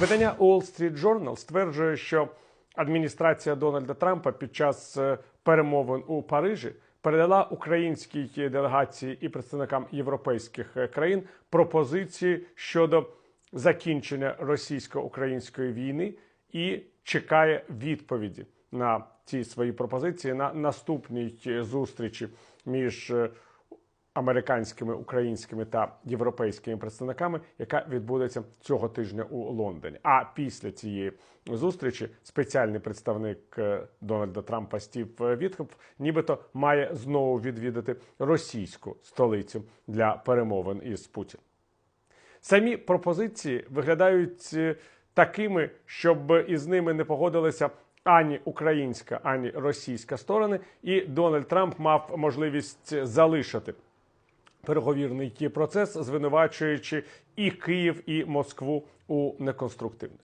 Видання Wall Street Journal стверджує, що адміністрація Дональда Трампа під час е, перемовин у Парижі передала українській делегації і представникам європейських е, країн пропозиції щодо закінчення російсько-української війни і чекає відповіді на ці свої пропозиції на наступній е, зустрічі між американськими, українськими та європейськими представниками, яка відбудеться цього тижня у Лондоні. А після цієї зустрічі спеціальний представник е, Дональда Трампа Стів Вітхоф нібито має знову відвідати російську столицю для перемовин із Путіним. Самі пропозиції виглядають е, такими, щоб із ними не погодилися ані українська, ані російська сторони, і Дональд Трамп мав можливість залишити переговірний процес, звинувачуючи і Київ, і Москву у неконструктивності.